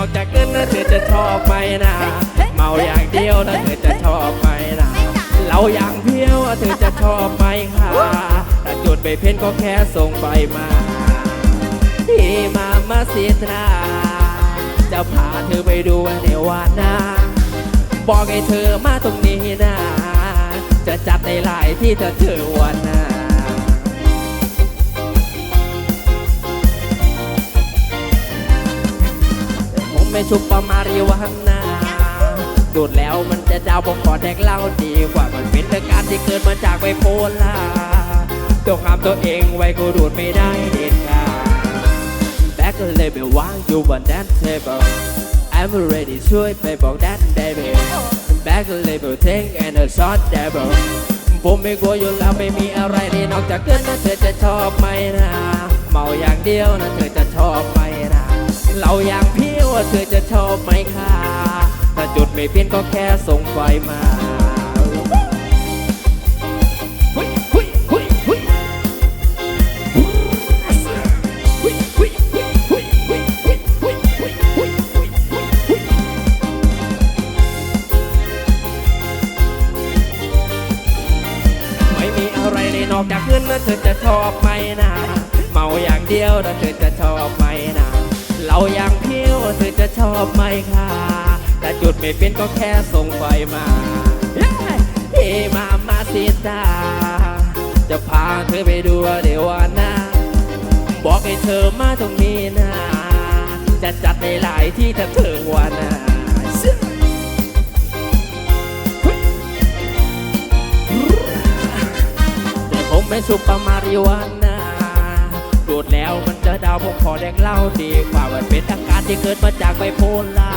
นอกจากเงินนะเธอจะชอบไหมนะเมาอย่างเดียวนะเธอจะชอบไหมนะเราอย่างเพียวเธอจะชอบไหมคะถ้าจุดไปเพ้นก็แค่ส่งไปมาที่มามาสิทนาจะพาเธอไปดูในวันหน้าบอกให้เธอมาตรงนี้นะจะจัดในหลายที่เธอเธอวัน ไม่ชุบประมาริวันนาดูดแล้วมันจะดาวผมขอแดกเหล้าดีกว่ามันเป็นอาการที่เกิดมาจากไบโพล่าต้องห้ามตัวเองไว้กูดูดไม่ได้เด็ดขาดแบกเลยไปวางอยู่บนแดนเทเบิล I'm ready ช่วยไปบอกแดนเดบิแบกเลยไป take and a shot devil ผมไม่กลัวอยู่แล้วไม่มีอะไรที่นอกจากเกินนะเธอจะชอบไหมนะ เมาอย่างเดียวนะเธอจะชอบไหมนะ เราอย่างพี่าเธอจะชอบไหมคะถ้าจุดไม่เพี้ยนก็แค่ส่งไฟมาอกจากเพื่อนนะเธอจะชอบไหมนะ เมาอย่างเดียวนะเธอจะชอบไหมนะ เรายัง เธอจะชอบไหมคะแต่จุดไม่เป็นก็แค่ส่งไฟมาเฮ้มามาสิตาจะพาเธอไปดูเดี๋ยววันหน้าบอกให้เธอมาตรงนี้นะจะจัดในหลายที่ถ้าเธอวันหน้าแต่ผมไม่สุปเปอร์มาริวาน ดูดแล้วมันจะดาวผมขอแดกเหล้าดีกว่ามันเป็นอาการที่เกิดมาจากไบโพล่า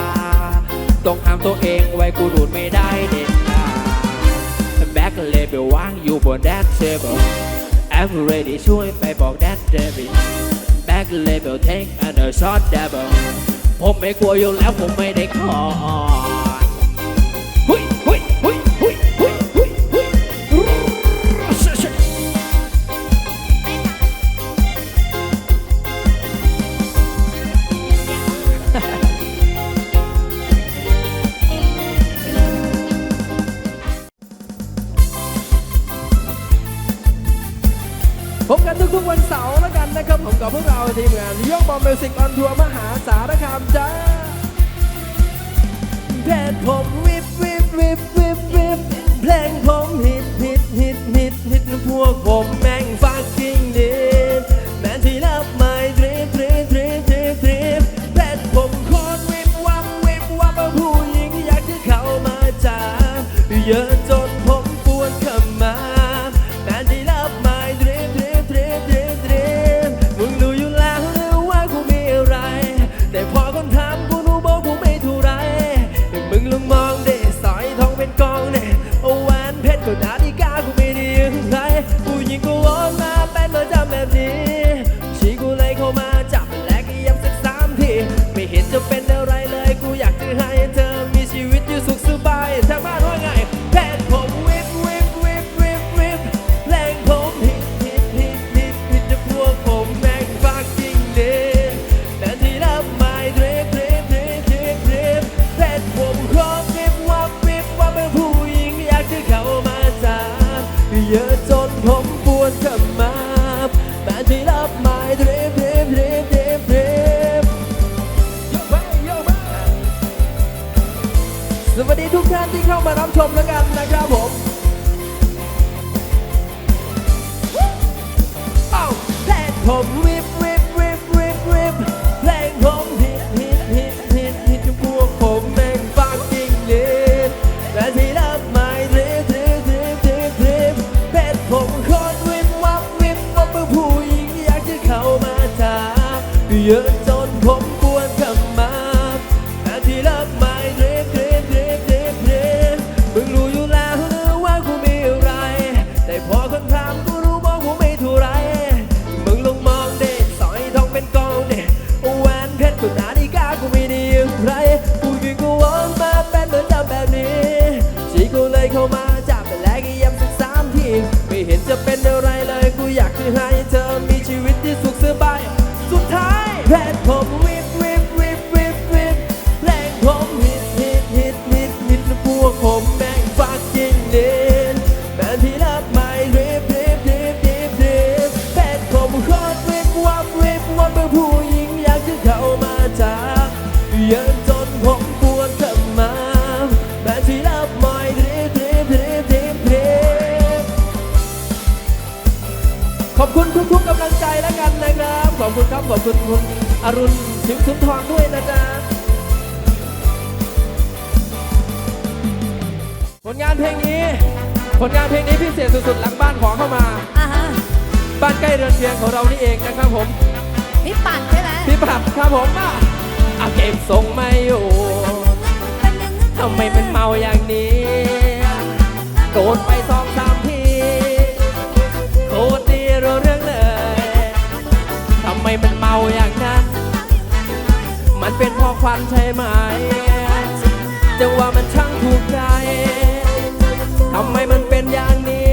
ต้องห้ามตัวเองไว้กูดูดไม่ได้เด็ดขาดแบ็คเลยไปวางอยู่บนแดนเทเบิล I'm ready ช่วยไปบอกแดนเดวิด Back label take and a shot devil ผมไม่กลัวอยู่แล้วผมไม่ได้ขอหุ้ย ทีมงานยกบอมมิวสิกออนทัวร์มหาสารคามจ้าเพชรผมวิ ผมวิ take all ลงานเพลงนี้ ผลงานเพลงนี้พิเศษสุดๆหลังบ้านขอเข้ามา อ่าฮะบ้านใกล้เรือนเคียงของเรานี่เองนะครับผม พี่ปั่นใช่ไหมพี่ปรับครับผมอะเอาเก็บทรงไม่อยู่ทำไมมันเมาอย่างนี้โดนไปสองสามทีโคตรดีรู้เรื่องเลยทำไมมันเมาอย่างนั้น มันเป็นเพอควันใช่ไหมจังว่ามันช่างถูกใจทำไมมันเป็นอย่างนี้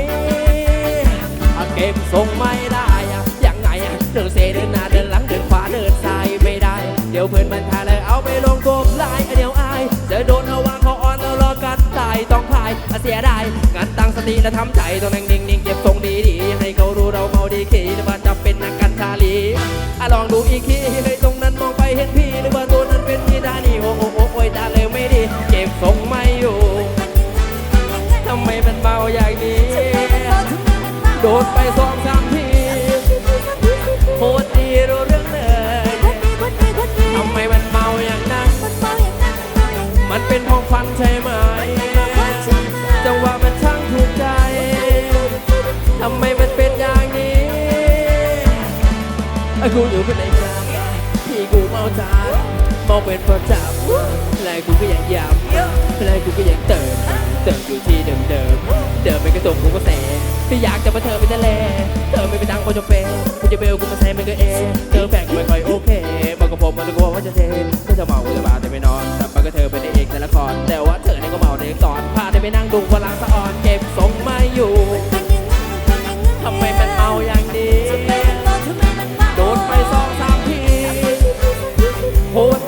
เก็บทรงไม่ได้อะยังไงอะเดินเซเดินหน้าเดินหลังเดินขวาเดินซ้ายไม่ได้ เดี๋ยวเพื่อนมันทาเลยเอาไปลงกบไลน์เดี๋ยวอายจะโดนเอาวางเขาอ่อนแล้วรอกันตายต้องพายเสียไดายงานตั้งสติและทำใจต้องนั่งนิ่งๆเก็บทรงดีๆให้เขารู้เราเมาดีขี่หรือว่าจะเป็นนักการชาลีอลองดูอีกที อย่างนี้ โดนไปสองสามทีโคตรดีรู้เรื่องเลยทำไมมันเมาอย่างนั้น มันเป็นเพองฟันใช่ไหมจังหวะมันช่างถูกใจทำไมมันเป็นอย่างนี้ไอ้กูอยู่เป็นไหนครับพี่กูเมาจานเมาเป็นประจำแล้วกูก็ยังย้ำแล้วกูก็ยังเติม เติมอยู่ที่เดิมเดิมเดิมไปกระตุกกูก็เสพี่อยากจะมาเธอไปทะเลเธอไม่ไปดังพอจะเป็นกูจะเบลกูมาแซมมันก็เองเธอแบกไม่ค่อยโอเคบอกกับผมมันก็กลัวว่าจะเทก็จะเมาก็จะบาแต่ไม่นอนแต่มันก็เธอเป็นเอกในละครแต่ว่าเธอเนี่ยก็เมาในตอนพาได้ไปนั่งดูพลังสะอ่อนเก็บทรงไม่อยู่ทำไมมันเมาอย่างนี้โดนไปสองสามทีโคตรดี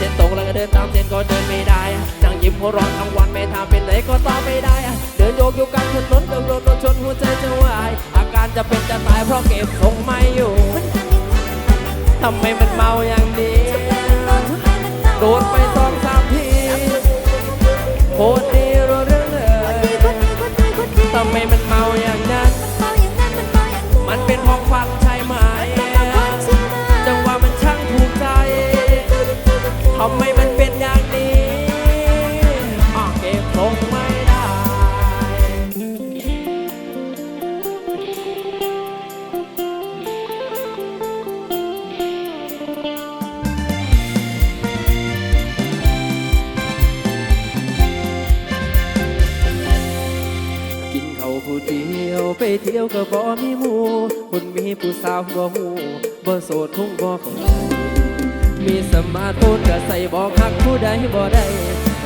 เส้นตรงแล้วก็เดินตามเส้นก็เดินไม่ได้นั่งยิ้มหัวร้อนทั้งวันไม่ทำเป็นไหนก็ตอบไม่ได้ เดินโยกอยู่กลางถนนเดินรถรถชนหัวใจจะวาย อาการจะเป็นจะตายเพราะเก็บทรงไม่อยู่ทำไมมันเมาอย่างนี้ โดนไปสองสามทีโคตร สดคงบ่เข้าใจมีสมาร์ทโฟนก็ใส่บ่คักผู้ใดบ่ได้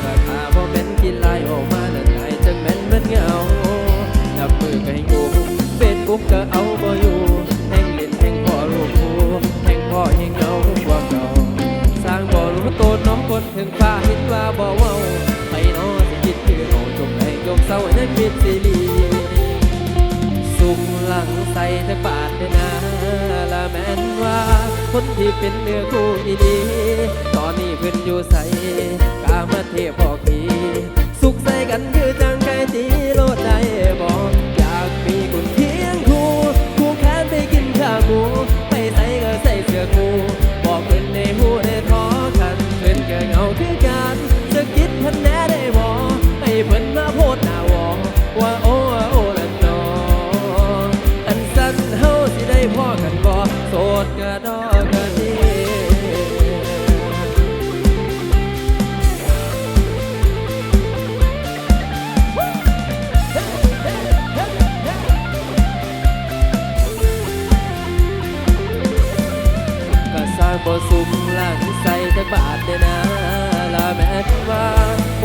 ราคาบ่แม่นกินลายออกมานั่นไงจังแม่นมันเหงานับมือก็ให้งูเฟซบุ๊กก็เอาบ่อยู่แห่งเล่นแห่งพ่อลูกผู้แห่งพ่อแห่งเงากว่าเก่าสร้างบ่รู้โตนน้องคนถึงฟ้าเห็นว่าบ่เว้าไปน้อสิคิดคือเอาจงให้ยกเศร้าให้คิดสิลีสุขหลังใส่แต่บาทเดอนาละ นว่า คนที่เป็นเนื้อคู่อีดี ตอนนี้เพิ่นอยู่ใส่กามาเทพอกทีสุขใส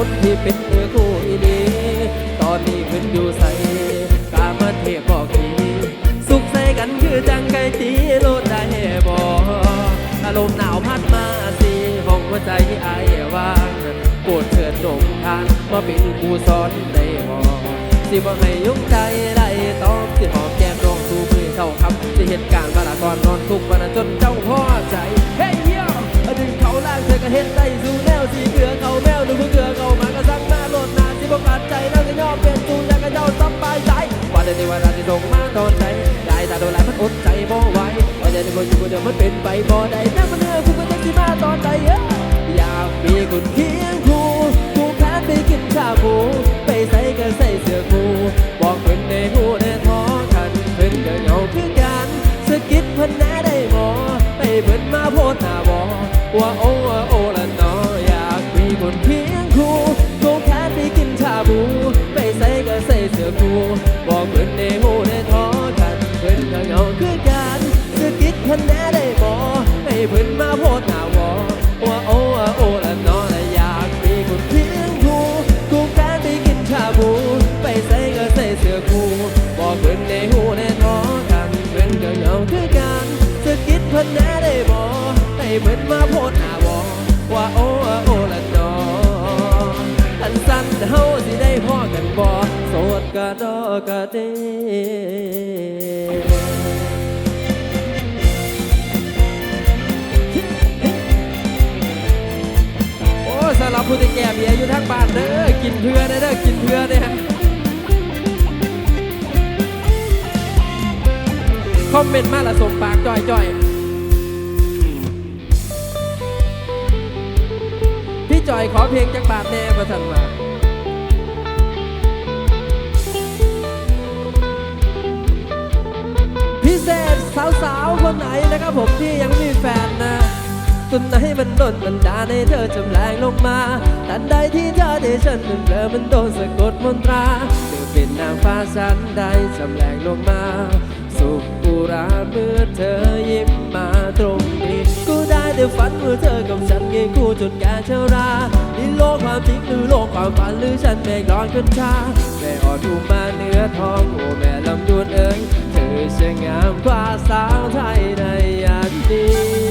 คนที่เป็นเนื้อคู่อีดีตอนนี้เพิ่นอยู่ใส่กามาเทพบอกทีสุขใส่กันคือจังไก่ตีโลดได้บ่อารมณ์หนาวพัดมาสิใจที่อ้ว่างโปรดเถิดจงทานมาเป็นครูสอนได้บ่สิบ่ให้ยุ่งใจได้ต้องสิหอมแก้มน้องสูมือเข้าคำสิเหตุการณ์มาละก่อนนอนทุกวันจนเจ้าพ่อใจเฮ้ยเฮียดึงเขาล่างเธอก็เฮ็ดได้สู่แนวสีเกลือเขาแมวหรือเกลือ มัดใจนั่งจะยอมเป็นตูนแล้วก็เจ้าสบายใจว่าแต่ในวันที่ส่งมาโดนใจได้แต่โดนแล้วมันอดใจบ่ไหวว่าแต่ในวันอยู่คนเดียวมันเป็นไปบ่ได้นั่งมันเหนื่อยคุณก็จะที่มาตอนใจอยากมีคนเคียงคู่ เพิ่นมาโพดหน้าบ่ว่าโอ้โอ้ละนาะอันสั้นเฮาสิได้พ่อกันบ่โสดกะดอกะเดโอ้สำหรับผู้ที่แก่เบียอยู่ทางบ้านเด้อกินเพื่อเด้อกินเพื่อเนี่ยคอมเมนต์มาละสมปากจ่อยจ่อยๆ จอยขอเพลงจักบาทแน่ประทันมาพิเศษสาวๆ คนไหนนะครับผมที่ยังมีแฟนนะจนไหนมันโดนมันดาในเธอจำแรงลงมาทันใดที่เธอได้ฉันมันเบลอมันโดนสะกดมนตราเธอเป็นนางฟ้าฉันได้จำแรงลงมา สุขอุราเมื่อเธอยิ้มมาตรงนี้ กูได้แต่ฝันเมื่อเธอกับฉันเงยคู่จนแก่ชรานี่โลกความจริงหรือโลกความฝันหรือฉันเมฆร้อนขึ้นชาแม่อ่อนดูมาเนื้อทองโอ้แม่ลำดวนเอ๋ยเธอจะงามกว่าสาวไทยในอดีต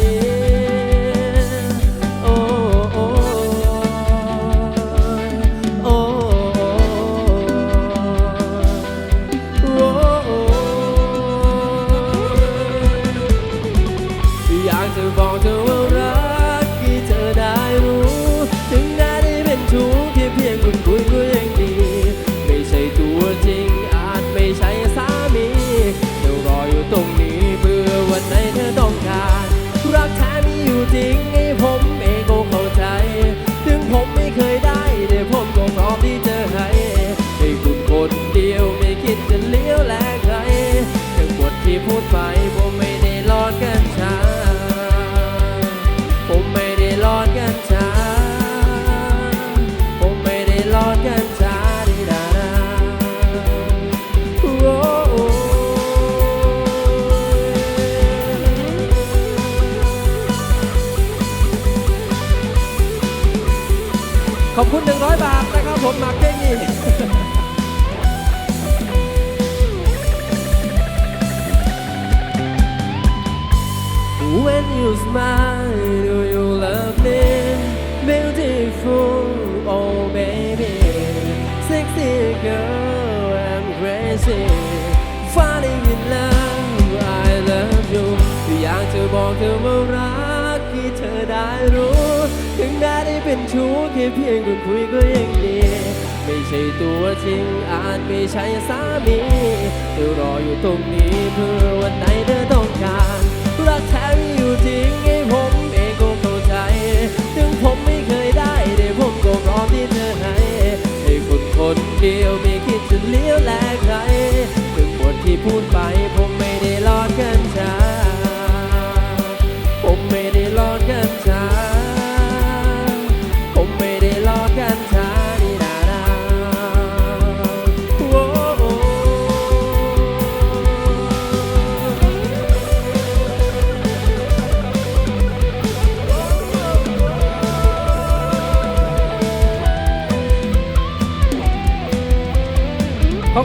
เป็นชู้แค่เพียงคุณคุยก็ยังดี ไม่ใช่ตัวจริงอาจไม่ใช่สามีเธอรออยู่ตรงนี้เพื่อวันไหนเธอต้องการรักแท้มีอยู่จริงให้ผมเองก็เข้าใจ ถึงผมไม่เคยได้แต่ผมก็พร้อมที่เธอให้ให้คนคนเดียวไม่คิดจะเลี้ยวแลใครถึงบทที่พูดไปผมไม่ได้รอดกันช้า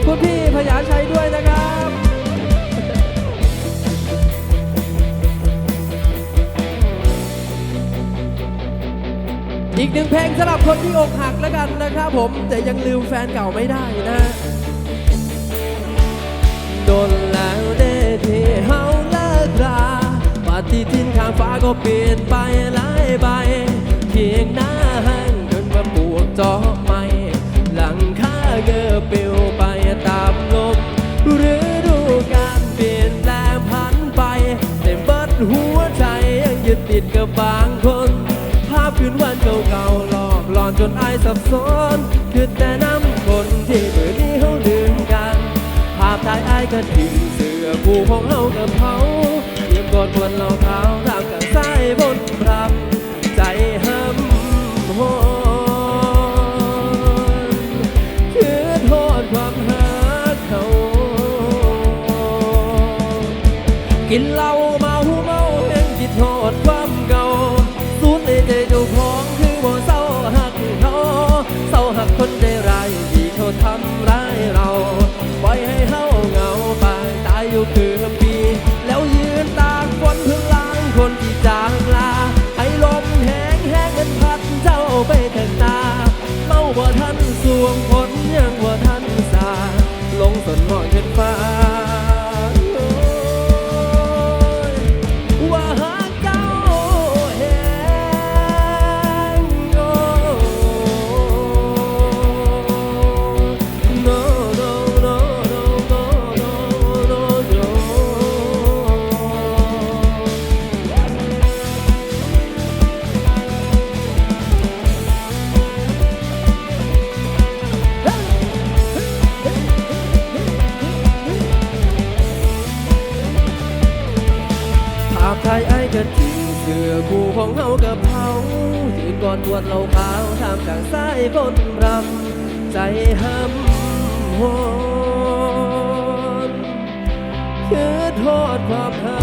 คุณพี่พญาชัยด้วยนะครับอีกหนึ่งเพลงสำหรับคนที่อกหักแล้วกันนะครับผม แต่ยังลืมแฟนเก่าไม่ได้นะโดนแล้วเด้ที่เฮาเลิกราปฏิทินข้างฟ้าก็เปลี่ยนไปหลายใบเคียงหน้าห้างจนมาปวกจอไม่ หลังคาเงอปิวไป ยึดติดกับางคน ภาพคืนวันเก่าๆหลอกหลอนจนอายสับสนคือแต่น้ำคนที่มือนี้เขาลืมกัน ภาพถ่ายอายก็ทิ้งเสื้อผู้ของเฮากับเขาเตรียมกอดบนเราเท้าทางกับสายบน ปวดเหล่าขาวท่ากลางสายฝนรำใจห้ำหอนคือโทษความหาเขา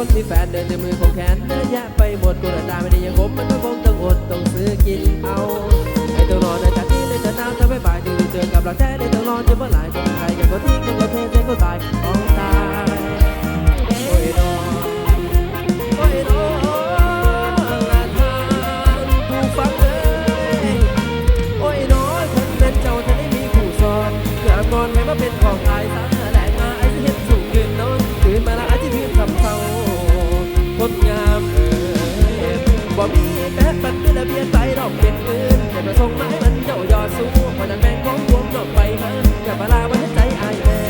คนมีแฟนเดินในมือของแขนเดินแยะไปหมดกูตาไม่ได้ยังผมมันก็คงต้องอดต้องซื้อกินเอาไอ้ตัวรอในจากนี้เลยจะน้ำจะไม่บ่ายดีเจอกับหลักแท้ในต้องรอจะเมื่อไหร่จะใครกันก็ทิ้งกันก็เทใจก็ตายของตาย ม้ปันเป็นระเบียนไปดอกเป็นอื่นแต่ประสงค์ไม้มันเจ้ายอดสูงพอจะแบงของรวมดอกไปมาอย่ามาลาว้ให้ใจอายแม่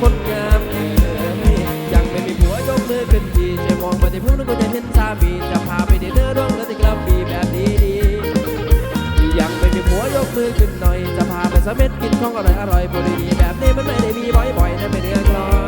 คนงามเอ่ยยังไม่มีผัวยกมือขึ้นทีจะมองไปที่พื้นแล้วก็จะเห็นสามีจะพาไปดินเนอร์ร่วงแล้วที่กลับปีแบบดีดีๆยังไม่มีผัวยกมือขึ้นหน่อยจะพาไปสะเม็ดกินของอร่อยอร่อยบุรีแบบนี้มันไม่ได้มีบ่อยๆนั่นเป็นเรื่องลอย